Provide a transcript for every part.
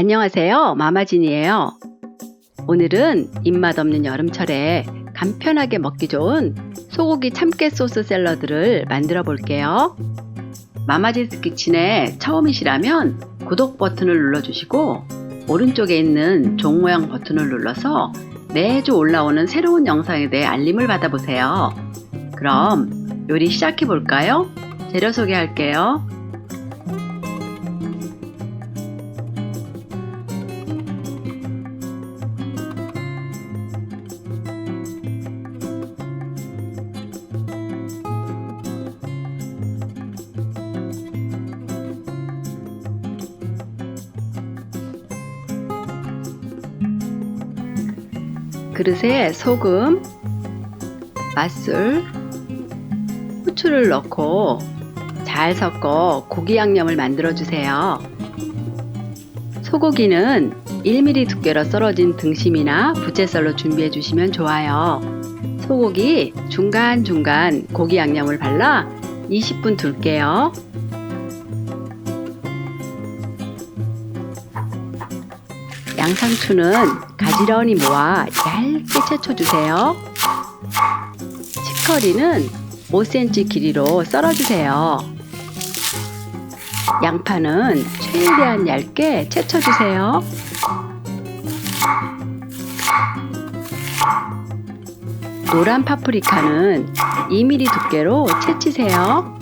안녕하세요. 마마진이에요. 오늘은 입맛 없는 여름철에 간편하게 먹기 좋은 소고기 참깨 소스 샐러드를 만들어 볼게요. 마마진스 키친에 처음이시라면 구독 버튼을 눌러주시고 오른쪽에 있는 종 모양 버튼을 눌러서 매주 올라오는 새로운 영상에 대해 알림을 받아보세요. 그럼 요리 시작해 볼까요? 재료 소개할게요. 그릇에 소금, 맛술, 후추를 넣고 잘 섞어 고기 양념을 만들어 주세요. 소고기는 1mm 두께로 썰어진 등심이나 부채살로 준비해 주시면 좋아요. 소고기 중간중간 고기 양념을 발라 20분 둘게요. 양상추는 가지런히 모아 얇게 채쳐주세요. 치커리는 5cm 길이로 썰어주세요. 양파는 최대한 얇게 채쳐주세요. 노란 파프리카는 2mm 두께로 채치세요.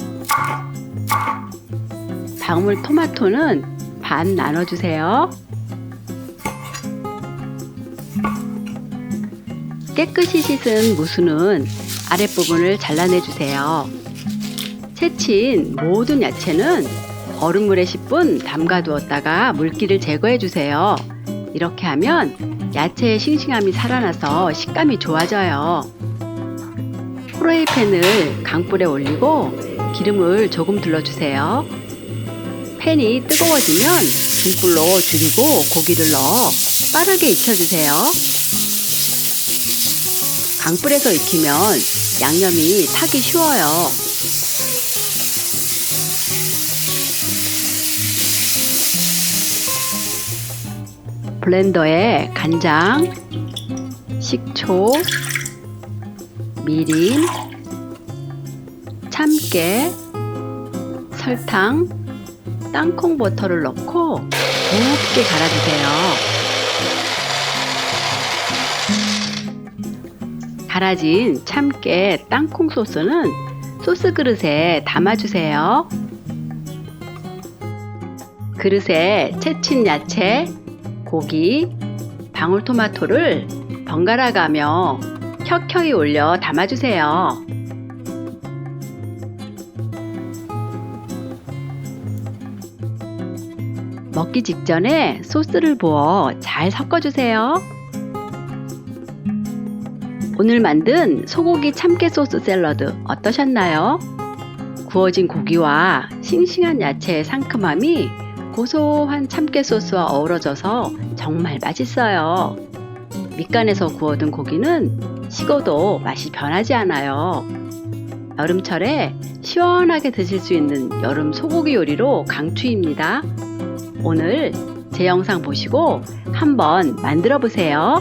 방울 토마토는 반 나눠주세요. 깨끗이 씻은 무수는 아랫부분을 잘라내주세요. 채친 모든 야채는 얼음물에 10분 담가두었다가 물기를 제거해주세요. 이렇게 하면 야채의 싱싱함이 살아나서 식감이 좋아져요. 프라이팬을 강불에 올리고 기름을 조금 둘러주세요. 팬이 뜨거워지면 중불로 줄이고 고기를 넣어 빠르게 익혀주세요. 강불에서 익히면 양념이 타기 쉬워요. 블렌더에 간장, 식초, 미림, 참깨, 설탕, 땅콩 버터를 넣고 곱게 갈아주세요. 갈아진 참깨 땅콩 소스는 소스 그릇에 담아주세요. 그릇에 채친 야채, 고기, 방울토마토를 번갈아 가며 켜켜이 올려 담아주세요. 먹기 직전에 소스를 부어 잘 섞어주세요. 오늘 만든 소고기 참깨 소스 샐러드 어떠셨나요? 구워진 고기와 싱싱한 야채의 상큼함이 고소한 참깨 소스와 어우러져서 정말 맛있어요. 밑간에서 구워둔 고기는 식어도 맛이 변하지 않아요. 여름철에 시원하게 드실 수 있는 여름 소고기 요리로 강추입니다. 오늘 제 영상 보시고 한번 만들어 보세요.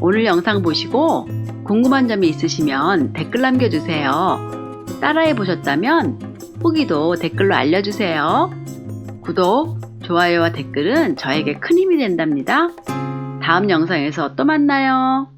오늘 영상 보시고 궁금한 점이 있으시면 댓글 남겨주세요. 따라해 보셨다면 후기도 댓글로 알려주세요. 구독, 좋아요와 댓글은 저에게 큰 힘이 된답니다. 다음 영상에서 또 만나요.